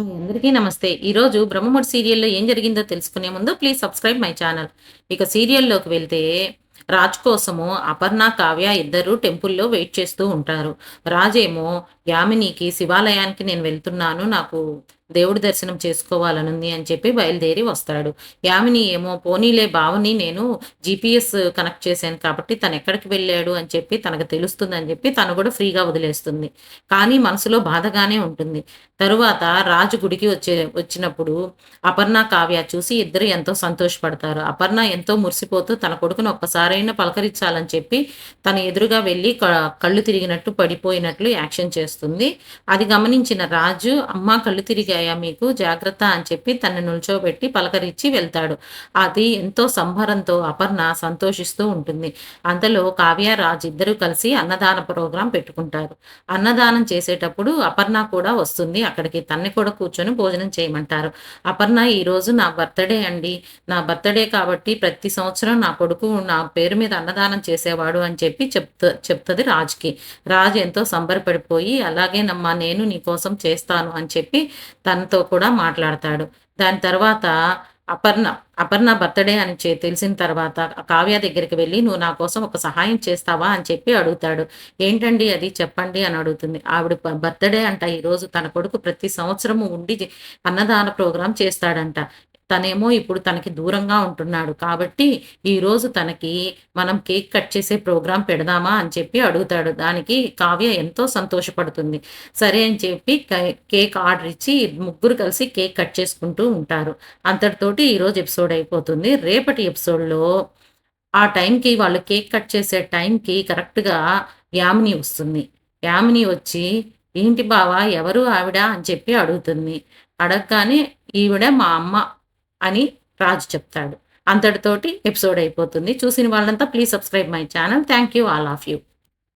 అందరికీ నమస్తే. ఈరోజు బ్రహ్మముడి సీరియల్లో ఏం జరిగిందో తెలుసుకునే ముందు ప్లీజ్ సబ్స్క్రైబ్ మై ఛానల్. ఇక సీరియల్లోకి వెళ్తే రాజ్ కోసము అపర్ణ కావ్య ఇద్దరు టెంపుల్లో వెయిట్ చేస్తూ ఉంటారు. రాజేమో యామినికి శివాలయానికి నేను వెళ్తున్నాను నాకు దేవుడి దర్శనం చేసుకోవాలనుంది అని చెప్పి బయలుదేరి వస్తాడు. యామిని ఏమో పోనీలే బావని నేను జీపీఎస్ కనెక్ట్ చేశాను కాబట్టి తను ఎక్కడికి వెళ్ళాడు అని చెప్పి తనకు తెలుస్తుంది అని చెప్పి తను కూడా ఫ్రీగా వదిలేస్తుంది. కానీ మనసులో బాధగానే ఉంటుంది. తరువాత రాజు గుడికి వచ్చే వచ్చినప్పుడు అపర్ణ కావ్య చూసి ఇద్దరు ఎంతో సంతోషపడతారు. అపర్ణ ఎంతో మురిసిపోతూ తన కొడుకును ఒక్కసారైనా పలకరించాలని చెప్పి తన ఎదురుగా వెళ్ళి కళ్ళు తిరిగినట్టు పడిపోయినట్లు యాక్షన్ చేస్తుంది. అది గమనించిన రాజు అమ్మ కళ్ళు తిరిగాయి. మీకు? జాగ్రత్త అని చెప్పి తనని నిల్చోబెట్టి పలకరించి వెళ్తాడు. అది ఎంతో సంభరంతో అపర్ణ సంతోషిస్తూ ఉంటుంది. అంతలో కావ్య రాజ్ ఇద్దరు కలిసి అన్నదాన ప్రోగ్రాం పెట్టుకుంటారు. అన్నదానం చేసేటప్పుడు అపర్ణ కూడా వస్తుంది. అక్కడికి తన్ని కూడా కూర్చొని భోజనం చేయమంటారు. అపర్ణ ఈరోజు నా బర్త్డే అండి. నా బర్త్డే కాబట్టి ప్రతి సంవత్సరం నా కొడుకు నా పేరు మీద అన్నదానం చేసేవాడు అని చెప్పి చెప్తా చెప్తుంది రాజుకి. రాజు ఎంతో సంబరపడిపోయి అలాగేనమ్మా నేను నీ కోసం చేస్తాను అని చెప్పి తనతో కూడా మాట్లాడతాడు. దాని తర్వాత అపర్ణ అపర్ణ బర్త్డే అని తెలిసిన తర్వాత కావ్య దగ్గరికి వెళ్ళి నువ్వు నా కోసం ఒక సహాయం చేస్తావా? అని చెప్పి అడుగుతాడు. ఏంటండి అది? చెప్పండి అని అడుగుతుంది. ఆవిడ బర్త్డే అంట. ఈరోజు తన కొడుకు ప్రతి సంవత్సరము ఉండి అన్నదాన ప్రోగ్రాం చేస్తాడంట. తనేమో ఇప్పుడు తనకి దూరంగా ఉంటున్నాడు కాబట్టి ఈరోజు తనకి మనం కేక్ కట్ చేసే ప్రోగ్రాం పెడదామా అని చెప్పి అడుగుతాడు. దానికి కావ్య ఎంతో సంతోషపడుతుంది. సరే అని చెప్పి కేక్ ఆర్డర్ ఇచ్చి ముగ్గురు కలిసి కేక్ కట్ చేసుకుంటూ ఉంటారు. అంతటితోటి ఈరోజు ఎపిసోడ్ అయిపోతుంది. రేపటి ఎపిసోడ్లో ఆ టైంకి వాళ్ళు కేక్ కట్ చేసే టైంకి కరెక్ట్గా యామిని వస్తుంది. యామిని వచ్చి ఏంటి బావా ఎవరు ఆవిడ? అని చెప్పి అడుగుతుంది. అడగగానే ఈవిడ మా అమ్మ అని రాజు చెప్తాడు. అంతటితోటి ఎపిసోడ్ అయిపోతుంది. చూసిన వాళ్ళంతా please subscribe my channel. Thank you all of you.